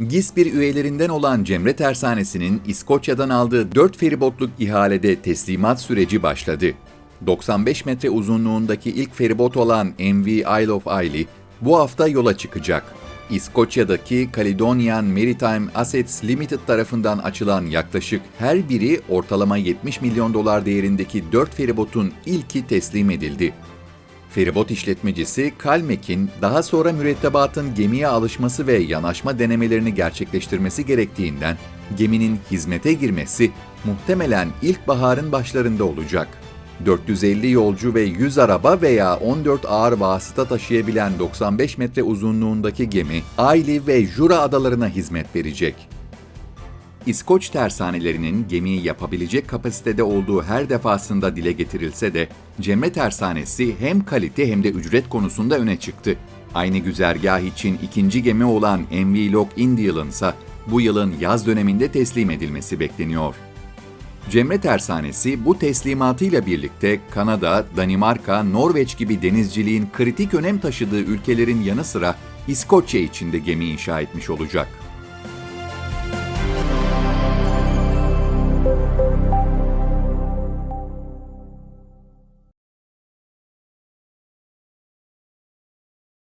GİSPİR üyelerinden olan Cemre Tersanesi'nin İskoçya'dan aldığı 4 feribotluk ihalede teslimat süreci başladı. 95 metre uzunluğundaki ilk feribot olan MV Isle of Islay bu hafta yola çıkacak. İskoçya'daki Caledonian Maritime Assets Limited tarafından açılan yaklaşık her biri ortalama 70 milyon dolar değerindeki 4 feribotun ilki teslim edildi. Feribot işletmecisi Kalmek'in daha sonra mürettebatın gemiye alışması ve yanaşma denemelerini gerçekleştirmesi gerektiğinden geminin hizmete girmesi muhtemelen ilkbaharın başlarında olacak. 450 yolcu ve 100 araba veya 14 ağır vasıta taşıyabilen 95 metre uzunluğundaki gemi Ayli ve Jura adalarına hizmet verecek. İskoç tersanelerinin gemiyi yapabilecek kapasitede olduğu her defasında dile getirilse de Cemre Tersanesi hem kalite hem de ücret konusunda öne çıktı. Aynı güzergah için ikinci gemi olan MV Lock Indial'ın ise bu yılın yaz döneminde teslim edilmesi bekleniyor. Cemre Tersanesi bu teslimatıyla birlikte Kanada, Danimarka, Norveç gibi denizciliğin kritik önem taşıdığı ülkelerin yanı sıra İskoçya için de gemi inşa etmiş olacak.